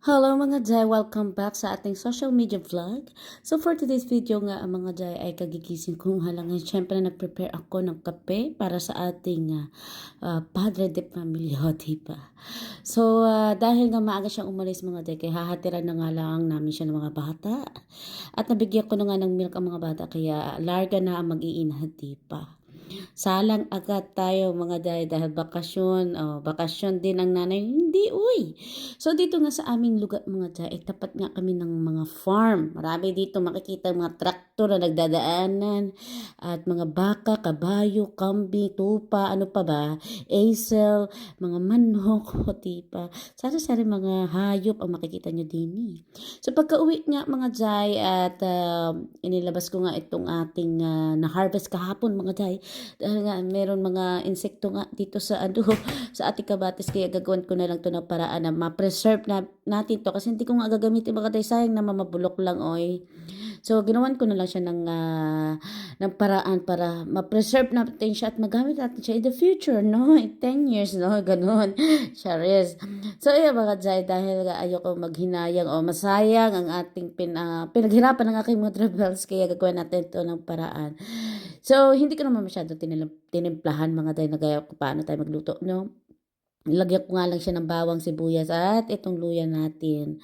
Hello mga Jai! Welcome back sa ating social media vlog. So for today's video nga mga Jai ay kagigising kong halangan. Siyempre nag-prepare ako ng kape para sa ating uh, Padre de Familia, diba? So uh, dahil nga maaga siyang umalis mga Jai, kaya hahatiran na nga lang namin siya ng mga bata. At nabigyan ko na nga ng milk ang mga bata, kaya larga na ang mag-iinhati pa. Salang agad tayo mga day dahil bakasyon. Oh, bakasyon din ang nanay. Hindi, uy. So dito nga sa aming lugar mga day, ay tapat nga kami ng mga farm. Marami dito makikita mga traktor na nagdadaanan at mga baka, kabayo, kambing, tupa, ano pa ba, acel, mga manok, o tipa. Sari-sari mga hayop ang makikita nyo din eh. So pagka-uwi nga mga day at uh, inilabas ko nga itong ating uh, na-harvest kahapon mga day, dahil nga meron mga insekto nga dito sa ano sa ating kabatis kaya gagawin ko na lang to na paraan na ma-preserve na natin to kasi hindi ko nga gagamitin mga tay sayang na mamabulok lang oy. So ginawan ko na lang siya ng uh, ng paraan para ma-preserve natin siya at magamit natin siya in the future no in 10 years no ganun. Charis. So yeah mga jay dahil ayoko maghinayang o masayang ang ating pin, uh, pinaghirapan ng aking mga travels kaya gagawin natin to ng paraan. So, hindi ko naman masyado tinimplahan mga day na gaya kung paano tayo magluto, no? Lagyan ko nga lang siya ng bawang sibuyas at itong luya natin.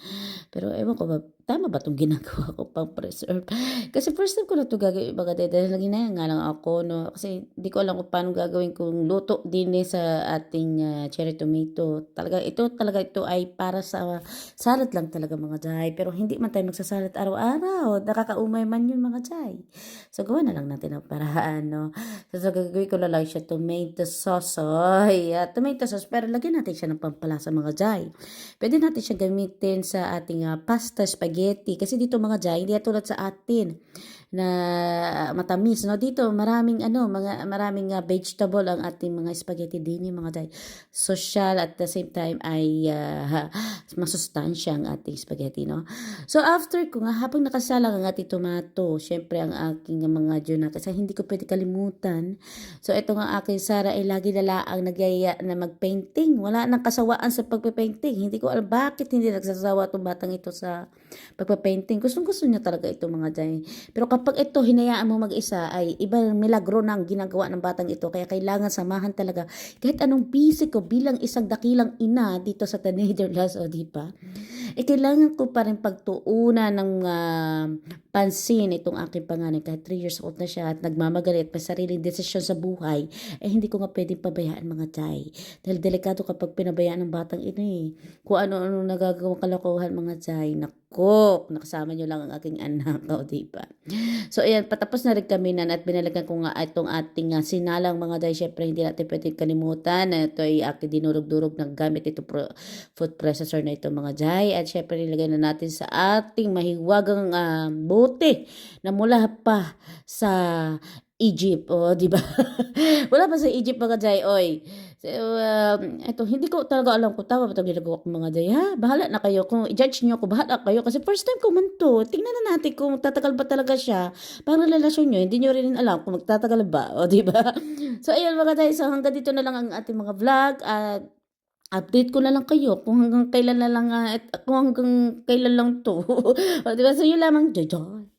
Pero ewan ko ba, tama ba itong ginagawa ko pang preserve? Kasi first time ko na ito gagawin mga day dahil lagi na nga lang ako, no? Kasi hindi ko alam kung paano gagawin kung luto din eh sa ating uh, cherry tomato. Talaga, ito talaga ito ay para sa salad lang talaga mga jay. Pero hindi man tayo magsasalad araw-araw. Nakakaumay man yun mga jay. So, gawa na lang natin ang paraan, no? So, so gagawin ko na lang siya tomato sauce. Oy, uh, tomato sauce. Pero lagyan natin siya ng pampalasa mga jay. Pwede natin siya gamitin sa ating uh, pasta spaghetti spaghetti. Kasi dito mga jay, hindi tulad sa atin na matamis no? Dito maraming ano mga maraming uh, vegetable ang ating mga spaghetti din mga jay social at the same time ay uh, masustansya ang ating spaghetti no? So after ko nga habang nakasalang ang ating tomato syempre ang aking mga na kasi hindi ko pwede kalimutan. So ito nga aking Sara ay lagi lalaang nagyaya na magpainting. Wala nang kasawaan sa pagpe-painting hindi ko alam bakit hindi nagsasawa itong batang ito sa pagpa-painting gustong gusto niya talaga ito mga jay pero kapag ito hinayaan mo mag-isa ay ibang milagro na ang ginagawa ng batang ito. Kaya kailangan samahan talaga kahit anong busy ko bilang isang dakilang ina dito sa The Netherlands o di ba? Eh kailangan ko pa rin pagtuunan ng uh, pansin itong aking panganay. Kahit 3 years old na siya at nagmamagalit pa sariling desisyon sa buhay eh hindi ko nga pwedeng pabayaan mga tay dahil delikado kapag pinabayaan ng batang ito eh. Kung ano-ano nagagawang kalokohan mga tay nako nakasama nyo lang ang aking anak o di ba So, ayan, patapos na rin kami na at binalagan ko nga itong ating uh, sinalang mga day. Siyempre, hindi natin pwedeng kalimutan na ito ay aking dinurog-durog ng gamit ito pro, food processor na ito mga day. At siyempre, nilagay na natin sa ating mahiwagang uh, bote na mula pa sa Egypt, o, oh, di ba? Wala pa sa Egypt mga jay, oy. So, um, eto, hindi ko talaga alam kung tama ba ito ginagawa ko mga jay, ha? Bahala na kayo. Kung i-judge nyo ako, bahala kayo. Kasi first time ko man to. Tingnan na natin kung tatagal ba talaga siya. Parang relasyon nyo, hindi nyo rin alam kung magtatagal ba, o, di ba? So, ayun mga jay, so hanggang dito na lang ang ating mga vlog. At update ko na lang kayo kung hanggang kailan na lang, uh, kung hanggang kailan lang to. o, di ba? So, yun lamang, joy, joy.